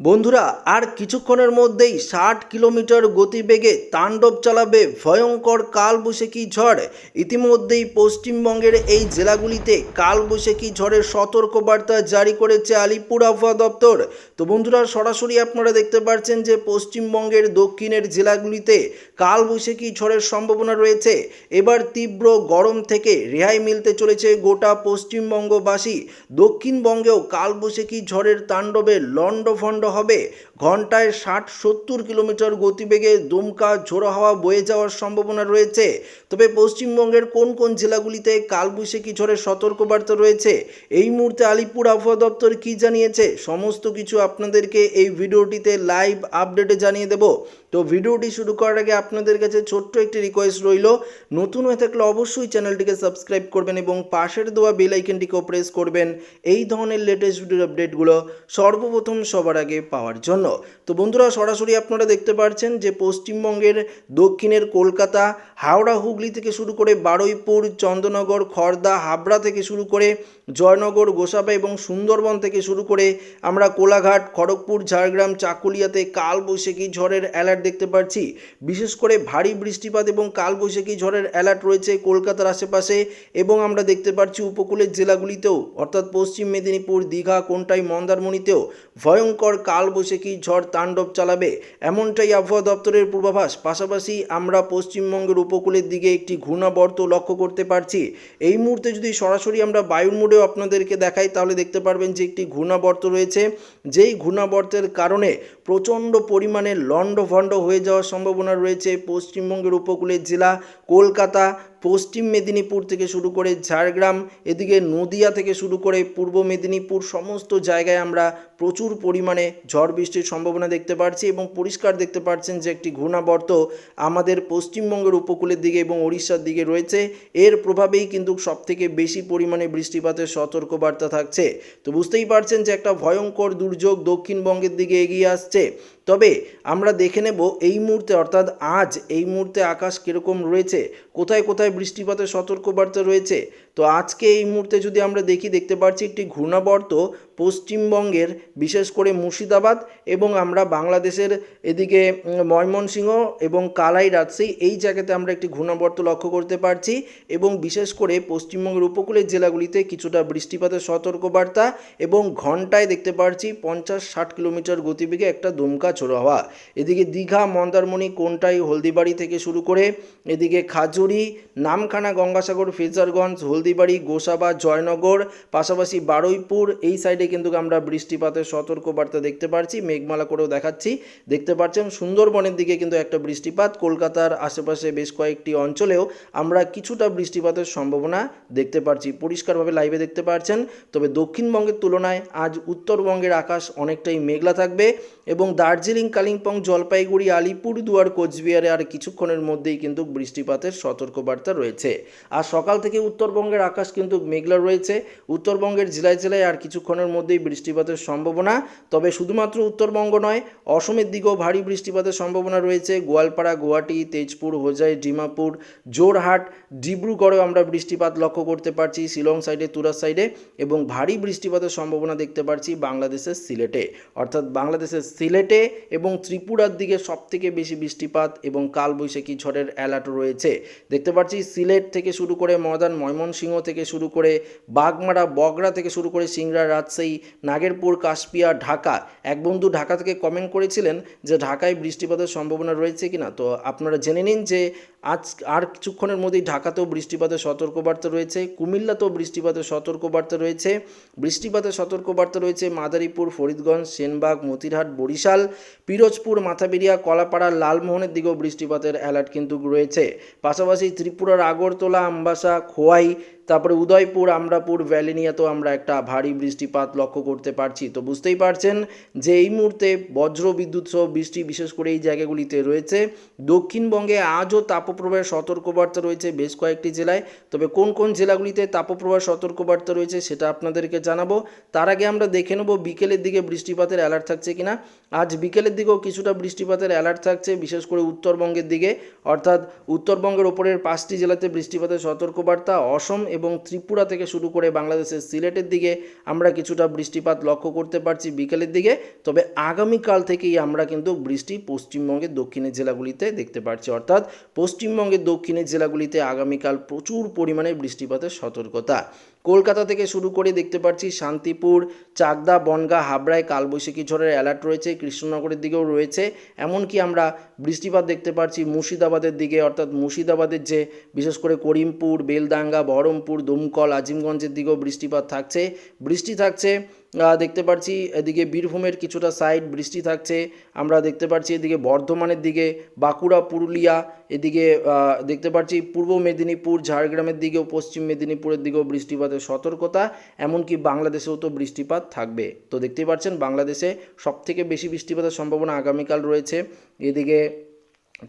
বন্ধুরা, আর কিছুক্ষণের মধ্যেই ষাট কিলোমিটার গতিবেগে তাণ্ডব চালাবে ভয়ঙ্কর কালবৈশাখী ঝড়। ইতিমধ্যেই পশ্চিমবঙ্গের এই জেলাগুলিতে কালবৈশাখী ঝড়ের সতর্কবার্তা জারি করেছে আলিপুর আবহাওয়া দপ্তর। তো বন্ধুরা, সরাসরি আপনারা দেখতে পাচ্ছেন যে পশ্চিমবঙ্গের দক্ষিণের জেলাগুলিতে কালবৈশাখী ঝড়ের সম্ভাবনা রয়েছে। এবার তীব্র গরম থেকে রেহাই মিলতে চলেছে গোটা পশ্চিমবঙ্গবাসী। দক্ষিণবঙ্গেও কালবৈশাখী ঝড়ের তাণ্ডবে লণ্ডভণ্ড হবে। ঘন্টায় ষাট, সত্তর কিলোমিটার গতিবেগে দুমকা, ঝোড়ো হাওয়া বয়ে যাওয়ার সম্ভাবনা রয়েছে। তবে পশ্চিমবঙ্গের কোন কোন জেলাগুলিতে কালবৈশাখী ঝড়ের সতর্কবার্তা রয়েছে, এই মুহূর্তে আলিপুর আবহাওয়া দপ্তর কী জানিয়েছে? সমস্ত কিছু আপনাদেরকে এই ভিডিওটিতে লাইভ আপডেটে জানিয়ে দেব। তো ভিডিওটি শুরু করার আগে আপনাদের কাছে ছোট্ট একটি রিকোয়েস্ট রইল। নতুন হয়ে থাকলে অবশ্যই চ্যানেলটিকে সাবস্ক্রাইব করবেন এবং পাশের দেওয়া বেল আইকনটিকেও প্রেস করবেন এই ধরনের লেটেস্ট ভিডিওর আপডেটগুলো সর্বপ্রথম সবার আগে পাওয়ার জন্য। তো বন্ধুরা, সরাসরি আপনারা দেখতে পাচ্ছেন যে পশ্চিমবঙ্গের দক্ষিণের কলকাতা, হাওড়া, হুগলি থেকে শুরু করে বারুইপুর, চন্দ্রনগর, খর্দা, হাবড়া থেকে শুরু করে জয়নগর, গোসাবা এবং সুন্দরবন থেকে শুরু করে আমরা কোলাঘাট, খড়গপুর, ঝাড়গ্রাম, চাকুলিয়াতে, কালবৈশাখী, ঝড়ের অ্যালার্ট দেখতে পাচ্ছি বিশেষ করে ভারী বৃষ্টিপাত এবং কালবৈশাখী ঝড়ের অ্যালার্ট রয়েছে কলকাতার আশেপাশে এবং আমরা দেখতে পাচ্ছি উপকূলের জেলাগুলিতেও, অর্থাৎ পশ্চিম মেদিনীপুর, দীঘা, কোনটাই মন্দারমণিতেও ভয়ঙ্কর কালবৈশাখী ঝড় তাণ্ডব চালাবে। এমনটাই আবহাওয়া দপ্তরের পূর্বাভাস। পাশাপাশি আমরা পশ্চিমবঙ্গের উপকূলের দিকে একটি ঘূর্ণাবর্ত লক্ষ্য করতে পারছি। এই মুহূর্তে যদি সরাসরি আমরা বায়ুর মোডেও আপনাদেরকে দেখাই, তাহলে দেখতে পারবেন যে একটি ঘূর্ণাবর্ত রয়েছে। যেই ঘূর্ণাবর্তের কারণে প্রচণ্ড পরিমাণে লণ্ডভণ্ড হয়ে যাওয়ার সম্ভাবনা রয়েছে। পশ্চিমবঙ্গের উপকূলের জেলা কলকাতা, পশ্চিম মেদিনীপুর থেকে শুরু করে ঝাড়গ্রাম, এদিকে নদিয়া থেকে শুরু করে পূর্ব মেদিনীপুর সমস্ত জায়গায় আমরা প্রচুর পরিমাণে ঝড় বৃষ্টির সম্ভাবনা দেখতে পাচ্ছি এবং পরিষ্কার দেখতে পাচ্ছেন যে একটি ঘূর্ণাবর্ত আমাদের পশ্চিমবঙ্গের উপকূলের দিকে এবং ওড়িশার দিকে রয়েছে। এর প্রভাবেই কিন্তু সবথেকে বেশি পরিমাণে বৃষ্টিপাতের সতর্কবার্তা থাকছে। তো বুঝতেই পারছেন যে একটা ভয়ঙ্কর দুর্যোগ দক্ষিণবঙ্গের দিকে এগিয়ে আসছে। তবে আমরা দেখে নেব এই মুহূর্তে, অর্থাৎ আজ এই মুহূর্তে আকাশ কীরকম রয়েছে, কোথায় কোথায় বৃষ্টিপাতের সতর্কবার্তা রয়েছে তো আজকে এই মুহূর্তে যদি আমরা দেখি, দেখতে পাচ্ছি একটি ঘূর্ণাবর্ত পশ্চিমবঙ্গের, বিশেষ করে মুর্শিদাবাদ এবং আমরা বাংলাদেশের এদিকে ময়মনসিংহ এবং কালাই রাজশাহী এই জায়গাতে আমরা একটি ঘূর্ণাবর্ত লক্ষ্য করতে পারছি এবং বিশেষ করে পশ্চিমবঙ্গের উপকূলের জেলাগুলিতে কিছুটা বৃষ্টিপাতের সতর্কবার্তা এবং ঘন্টায় দেখতে পাচ্ছি পঞ্চাশ ষাট কিলোমিটার গতিবেগে একটা দমকা ঝোড়ো হাওয়া। এদিকে দীঘা, মন্দারমণি, কোনটাই, হলদিবাড়ি থেকে শুরু করে এদিকে খাজুরি, নামখানা, গঙ্গাসাগর ফেজারগঞ্জ হলদিবাড়ি গোসাবা, জয়নগর, পাশাপাশি বারুইপুর, এই সাইডে কিন্তু আমরা বৃষ্টিপাতের সতর্কবার্তা দেখতে পাচ্ছি মেঘমালা করেও দেখাচ্ছি। দেখতে পাচ্ছেন সুন্দরবনের দিকে কিন্তু একটা বৃষ্টিপাত, কলকাতার আশেপাশে বেশ কয়েকটি অঞ্চলেও আমরা কিছুটা বৃষ্টিপাতের সম্ভাবনা দেখতে পাচ্ছি পরিষ্কারভাবে লাইভে দেখতে পাচ্ছেন তবে দক্ষিণবঙ্গের তুলনায় আজ উত্তরবঙ্গের আকাশ অনেকটাই মেঘলা থাকবে এবং দার্জিলিং, কালিম্পং, জলপাইগুড়ি, আলিপুর দুয়ার, কোচবিহারে আর কিছুক্ষণের মধ্যেই কিন্তু বৃষ্টিপাতের সতর্কবার্তা রয়েছে। আর সকাল থেকে উত্তরবঙ্গের আকাশ কিন্তু মেঘলা রয়েছে। উত্তরবঙ্গের জেলায় জেলায় আর কিছুক্ষণের মধ্যেই বৃষ্টিপাতের সম্ভাবনা। তবে শুধুমাত্র উত্তরবঙ্গ নয়, অসমের দিকেও ভারী বৃষ্টিপাতের সম্ভাবনা রয়েছে। গোয়ালপাড়া, গুয়াহাটি, তেজপুর, হোজাই, ডিমাপুর জোরহাট ডিব্রুগড়েও আমরা বৃষ্টিপাত লক্ষ্য করতে পারছি। শিলং সাইডে তুরার সাইডে এবং ভারী বৃষ্টিপাতের সম্ভাবনা দেখতে পারছি বাংলাদেশের সিলেটে। অর্থাৎ বাংলাদেশের সিলেটে এবং ত্রিপুরার দিকে সবথেকে বেশি বৃষ্টিপাত এবং কালবৈশাখী ঝড়ের অ্যালার্ট রয়েছে। দেখতে পাচ্ছি সিলেট থেকে শুরু করে ময়দান, ময়মনসিংহ থেকে শুরু করে বাগমারা বগড়া থেকে শুরু করে সিংড়া, রাজশাহী, নাগেরপুর, কাশপিয়া, ঢাকা। এক বন্ধু ঢাকা থেকে কমেন্ট করেছিলেন যে ঢাকায় বৃষ্টিপাতের সম্ভাবনা রয়েছে কিনা। তো আপনারা জেনে নিন যে আজ আর কিছুক্ষণের মধ্যেই ঢাকাতেও বৃষ্টিপাতের সতর্কবার্তা রয়েছে, কুমিল্লাতেও বৃষ্টিপাতের সতর্কবার্তা রয়েছে, বৃষ্টিপাতের সতর্কবার্তা রয়েছে মাদারীপুর, ফরিদগঞ্জ, সেনবাগ, মতিরহাট, বরিশাল, পিরোজপুর, মাথাবেরিয়া, কলাপাড়া, লালমোহনের দিকেও বৃষ্টিপাতের অ্যালার্ট কিন্তু রয়েছে। পাশাপাশি ত্রিপুরার আগরতলা, আমবাসা, খোয়াই তারপরে উদয়পুর, আমরাপুর, ভ্যালিনিয়াতেও আমরা একটা ভারী বৃষ্টিপাত লক্ষ্য করতে পারছি। তো বুঝতেই পারছেন যে এই মুহূর্তে বজ্র বিদ্যুৎ সহ বৃষ্টি বিশেষ করে এই জায়গাগুলিতে রয়েছে। দক্ষিণবঙ্গে আজও তাপপ্রবাহের সতর্কবার্তা রয়েছে বেশ কয়েকটি জেলায়। তবে কোন কোন জেলাগুলিতে তাপপ্রবাহের সতর্কবার্তা রয়েছে সেটা আপনাদেরকে জানাব। তার আগে আমরা দেখে নেব বিকেলের দিকে বৃষ্টিপাতের অ্যালার্ট থাকছে কিনা। আজ বিকেলের দিকেও কিছুটা বৃষ্টিপাতের অ্যালার্ট থাকছে, বিশেষ করে উত্তরবঙ্গের দিকে। অর্থাৎ উত্তরবঙ্গের ওপরের পাঁচটি জেলাতে বৃষ্টিপাতের সতর্কবার্তা, অসম এবং ত্রিপুরা থেকে শুরু করে বাংলাদেশের সিলেটের দিকে আমরা কিছুটা বৃষ্টিপাত লক্ষ্য করতে পারছি বিকেলের দিকে। তবে আগামীকাল থেকেই আমরা কিন্তু বৃষ্টি পশ্চিমবঙ্গের দক্ষিণের জেলাগুলিতে দেখতে পাচ্ছি অর্থাৎ পশ্চিমবঙ্গের দক্ষিণের জেলাগুলিতে আগামীকাল প্রচুর পরিমাণে বৃষ্টিপাতের সতর্কতা। কলকাতা থেকে শুরু করে দেখতে পাচ্ছি শান্তিপুর, চাকদা, বনগা, হাবড়ায় কালবৈশাখী ঝড়ের অ্যালার্ট রয়েছে, কৃষ্ণনগরের দিকেও রয়েছে। এমনকি আমরা বৃষ্টিপাত দেখতে পাচ্ছি মুর্শিদাবাদের দিকে, অর্থাৎ মুর্শিদাবাদের যে বিশেষ করে করিমপুর বেলদাঙ্গা বহরমপুর, দমকল, আজিমগঞ্জের দিকেও বৃষ্টিপাত থাকছে। বৃষ্টি থাকছে দেখতে পাচ্ছি এদিকে বীরভূমের কিছুটা সাইড বৃষ্টি থাকছে। আমরা দেখতে পাচ্ছি এদিকে বর্ধমানের দিকে, বাঁকুড়া, পুরুলিয়া, এদিকে দেখতে পাচ্ছি পূর্ব মেদিনীপুর, ঝাড়গ্রামের দিকেও, পশ্চিম মেদিনীপুরের দিকেও বৃষ্টিপাতের সতর্কতা, এমনকি বাংলাদেশেও তো বৃষ্টিপাত থাকবে। তো দেখতেই পাচ্ছেন বাংলাদেশে সবথেকে বেশি বৃষ্টিপাতের সম্ভাবনা আগামীকাল রয়েছে। এদিকে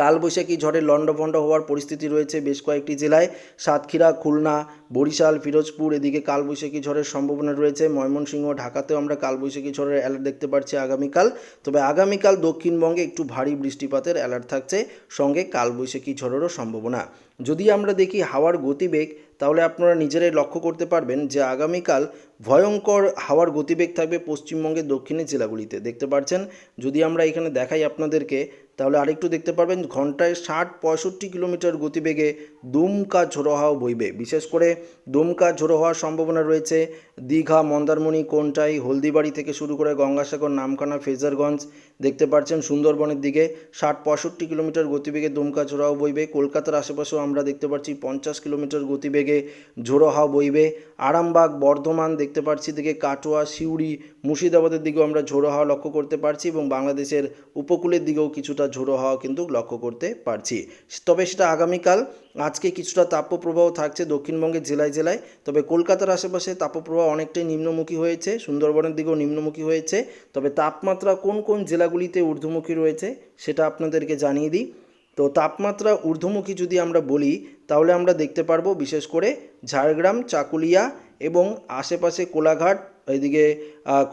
কালবৈশাখী ঝড়ে লণ্ডভণ্ড হওয়ার পরিস্থিতি রয়েছে বেশ কয়েকটি জেলায়। সাতক্ষীরা, খুলনা বরিশাল, ফিরোজপুর, এদিকে কালবৈশাখী ঝড়ের সম্ভাবনা রয়েছে। ময়মনসিংহ, ঢাকাতেও আমরা কালবৈশাখী ঝড়ের অ্যালার্ট দেখতে পাচ্ছি আগামীকাল। তবে আগামীকাল দক্ষিণবঙ্গে একটু ভারী বৃষ্টিপাতের অ্যালার্ট থাকছে। সঙ্গে কালবৈশাখী ঝড়েরও সম্ভাবনা। যদি আমরা দেখি হাওয়ার গতিবেগ, তাহলে আপনারা নিজেরাই লক্ষ্য করতে পারবেন যে আগামীকাল ভয়ঙ্কর হাওয়ার গতিবেগ থাকবে পশ্চিমবঙ্গের দক্ষিণের জেলাগুলিতে। দেখতে পাচ্ছেন যদি আমরা এখানে দেখাই আপনাদেরকে, তাহলে আরেকটু দেখতে পারবেন ঘন্টায় ষাট, পঁয়ষট্টি কিলোমিটার গতিবেগে দুমকা ঝোড়ো হাওয়া বইবে। বিশেষ করে দুমকা ঝোড়ো হওয়ার সম্ভাবনা রয়েছে। দীঘা, মন্দারমণি, কোনটাই, হলদিবাড়ি থেকে শুরু করে গঙ্গাসাগর নামখানা ফেজারগঞ্জ দেখতে পাচ্ছেন সুন্দরবনের দিকে। ষাট পঁয়ষট্টি কিলোমিটার গতিবেগে দুমকা ঝোড়ো হাওয়া বইবে। কলকাতার আশেপাশেও আমরা দেখতে পাচ্ছি পঞ্চাশ কিলোমিটার গতিবেগে ঝোড়ো হাওয়া বইবে। আরামবাগ, বর্ধমান দেখতে পাচ্ছি দিকে কাটোয়া, সিউড়ি, মুর্শিদাবাদের দিকেও আমরা ঝোড়ো হাওয়া লক্ষ্য করতে পারছি এবং বাংলাদেশের উপকূলের দিকেও কিছুটা ঝোড়ো হাওয়া কিন্তু লক্ষ্য করতে পারছি। তবে সেটা আগামীকাল, আজকে কিছুটা তাপপ্রবাহ থাকছে দক্ষিণবঙ্গের জেলায় জেলায়। তবে কলকাতার আশেপাশে তাপপ্রবাহ অনেকটাই নিম্নমুখী হয়েছে, সুন্দরবনের দিকেও নিম্নমুখী হয়েছে, তবে তাপমাত্রা কোন কোন জেলাগুলিতে ঊর্ধ্বমুখী রয়েছে সেটা আপনাদেরকে জানিয়ে দিই। তো তাপমাত্রা ঊর্ধ্বমুখী যদি আমরা বলি, তাহলে আমরা দেখতে পারব বিশেষ করে ঝাড়গ্রাম, চাকুলিয়া এবং আশেপাশে কোলাঘাট, এদিকে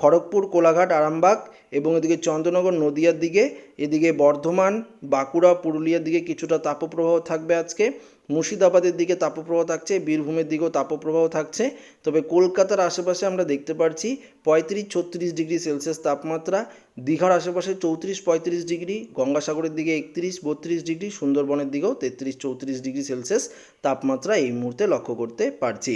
খড়গপুর, কোলাঘাট, আরামবাগ এবং এদিকে চন্দ্রনগর, নদিয়ার দিকে, এদিকে বর্ধমান, বাঁকুড়া, পুরুলিয়ার দিকে কিছুটা তাপপ্রবাহ থাকবে আজকে। মুর্শিদাবাদের দিকে তাপপ্রবাহ থাকছে বীরভূমের দিকেও তাপপ্রবাহ থাকছে। তবে কলকাতার আশেপাশে আমরা দেখতে পাচ্ছি পঁয়ত্রিশ ছত্রিশ ডিগ্রি সেলসিয়াস তাপমাত্রা, দীঘার আশেপাশে চৌত্রিশ পঁয়ত্রিশ ডিগ্রি, গঙ্গাসাগরের দিকে একত্রিশ বত্রিশ ডিগ্রি, সুন্দরবনের দিকেও তেত্রিশ চৌত্রিশ ডিগ্রি সেলসিয়াস তাপমাত্রা এই মুহূর্তে লক্ষ্য করতে পারছি।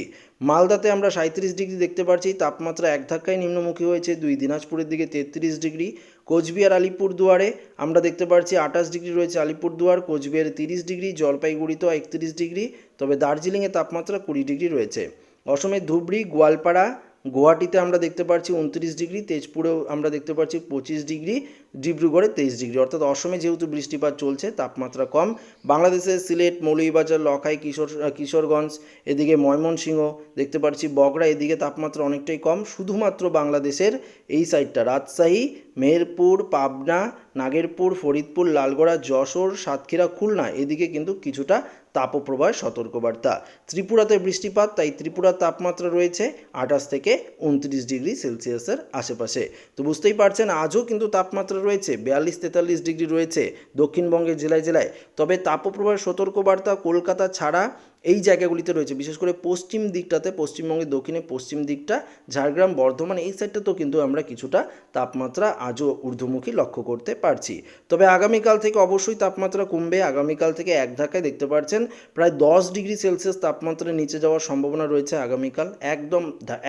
মালদাতে আমরা সাঁত্রিশ ডিগ্রি দেখতে পারছি, তাপমাত্রা এক ধাক্কায় নিম্নমুখী হয়েছে, দুই দিনাজপুরের দিকে তেত্রিশ ডিগ্রি, কোচবিহার, আলিপুরদুয়ারে আমরা দেখতে পাচ্ছি আঠাশ ডিগ্রি রয়েছে আলিপুরদুয়ার, কোচবিহারে তিরিশ ডিগ্রি, জলপাইগুড়িতেও একত্রিশ ডিগ্রি, তবে দার্জিলিংয়ে তাপমাত্রা কুড়ি ডিগ্রি রয়েছে। অসমের ধুবড়ি, গোয়ালপাড়া গুয়াহাটিতে আমরা দেখতে পাচ্ছি উনত্রিশ ডিগ্রি, তেজপুরেও আমরা দেখতে পাচ্ছি পঁচিশ ডিগ্রি, ডিব্রুগড়ে তেইশ ডিগ্রি। অর্থাৎ অসমে যেহেতু বৃষ্টিপাত চলছে, তাপমাত্রা কম। বাংলাদেশের সিলেট, মৌলভীবাজার, লখাই, কিশোর, কিশোরগঞ্জ, এদিকে ময়মনসিংহ দেখতে পাচ্ছি বগড়া, এদিকে তাপমাত্রা অনেকটাই কম। শুধুমাত্র বাংলাদেশের এই সাইডটা রাজশাহী মেহেরপুর, পাবনা, নাগেরপুর, ফরিদপুর, লালগড়া, যশোর, সাতক্ষীরা, খুলনা। এদিকে কিন্তু কিছুটা তাপপ্রবাহের সতর্কবার্তা। ত্রিপুরাতে বৃষ্টিপাত, তাই ত্রিপুরার তাপমাত্রা রয়েছে আঠাশ থেকে উনত্রিশ ডিগ্রি সেলসিয়াসের আশেপাশে। তো বুঝতেই পারছেন, আজও কিন্তু তাপমাত্রা রয়েছে, বিয়াল্লিশ তেতাল্লিশ ডিগ্রি রয়েছে দক্ষিণবঙ্গের জেলায় জেলায়। তবে তাপপ্রবাহের সতর্কবার্তা কলকাতা ছাড়া এই জায়গাগুলিতে রয়েছে। বিশেষ করে পশ্চিম দিকটাতে, পশ্চিমবঙ্গের দক্ষিণে, পশ্চিম দিকটা, ঝাড়গ্রাম, বর্ধমান, এই সাইডটাতেও কিন্তু আমরা কিছুটা তাপমাত্রা আজও ঊর্ধ্বমুখী লক্ষ্য করতে পারছি। তবে আগামীকাল থেকে অবশ্যই তাপমাত্রা কমবে। আগামীকাল থেকে এক ধাক্কায় দেখতে পাচ্ছেন প্রায় দশ ডিগ্রি সেলসিয়াস তাপমাত্রা নিচে যাওয়ার সম্ভাবনা রয়েছে আগামীকাল। একদম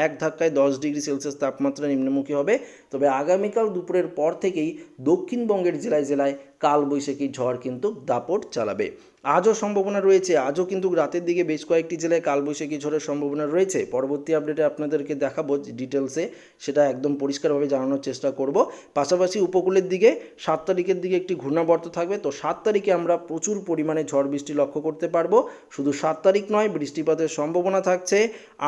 এক ধাক্কায় দশ ডিগ্রি সেলসিয়াস তাপমাত্রা নিম্নমুখী হবে। তবে আগামীকাল দুপুরের পর থেকেই দক্ষিণবঙ্গের জেলায় জেলায় কালবৈশাখী ঝড় কিন্তু দাপট চালাবে। আজও সম্ভাবনা রয়েছে, আজও কিন্তু রাতের দিকে বেশ কয়েকটি জেলায় কালবৈশাখী ঝড়ের সম্ভাবনা রয়েছে। পরবর্তী আপডেটে আপনাদেরকে দেখাবো ডিটেলসে সেটা একদম পরিষ্কারভাবে জানানোর চেষ্টা করব। পাশাপাশি উপকূলের দিকে সাত তারিখের দিকে একটি ঘূর্ণাবর্ত থাকবে, তো সাত তারিখে আমরা প্রচুর পরিমাণে ঝড় বৃষ্টি লক্ষ্য করতে পারব। শুধু সাত তারিখ নয়, বৃষ্টিপাতের সম্ভাবনা থাকছে।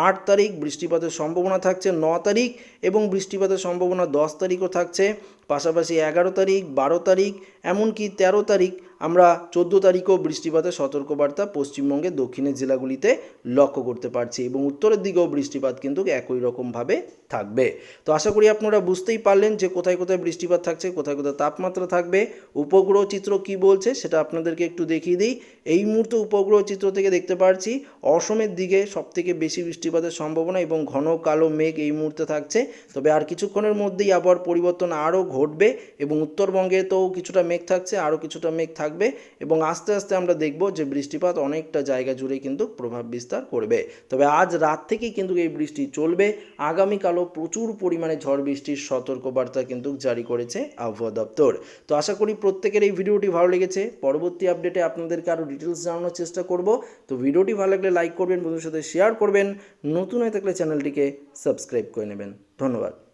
আট তারিখ বৃষ্টিপাতের সম্ভাবনা থাকছে, ন তারিখ এবং বৃষ্টিপাতের সম্ভাবনা দশ তারিখও থাকছে। পাশাপাশি এগারো তারিখ, বারো তারিখ, এমনকি তেরো তারিখ আমরা চোদ্দ তারিখও বৃষ্টিপাতের সতর্কবার্তা পশ্চিমবঙ্গের দক্ষিণের জেলাগুলিতে লক্ষ্য করতে পারছি এবং উত্তরের দিকেও বৃষ্টিপাত কিন্তু একই রকমভাবে থাকবে। তো আশা করি আপনারা বুঝতেই পারলেন যে কোথায় কোথায় বৃষ্টিপাত থাকছে, কোথায় কোথায় তাপমাত্রা থাকবে, উপগ্রহ চিত্র কি বলছে সেটা আপনাদেরকে একটু দেখিয়ে দিই। এই মুহূর্তে উপগ্রহ চিত্র থেকে দেখতে পাচ্ছি অসমের দিকে সবথেকে বেশি বৃষ্টিপাতের সম্ভাবনা এবং ঘন কালো মেঘ এই মুহূর্তে থাকছে। তবে আর কিছুক্ষণের মধ্যেই আবহাওয়ার পরিবর্তন আরও ঘটবে এবং উত্তরবঙ্গে তো কিছুটা মেঘ থাকছে, আরও কিছুটা মেঘ থাকবে এবং আস্তে আস্তে আমরা দেখব যে বৃষ্টিপাত অনেকটা জায়গা জুড়ে কিন্তু প্রভাব বিস্তার করবে। তবে আজ রাত থেকেই কিন্তু এই বৃষ্টি চলবে। আগামীকালও প্রচুর পরিমাণে ঝড় বৃষ্টির সতর্কবার্তা কিন্তু জারি করেছে আবহাওয়া দপ্তর। তো আশা করি প্রত্যেকের এই ভিডিওটি ভালো লেগেছে। পরবর্তী আপডেটে আপনাদেরকে আরও ডিটেলস জানানোর চেষ্টা করব। তো ভিডিওটি ভালো লাগলে লাইক করবেন, বন্ধুদের সাথে শেয়ার করবেন। নতুন হয়ে থাকলে চ্যানেলটিকে সাবস্ক্রাইব করে নেবেন। ধন্যবাদ।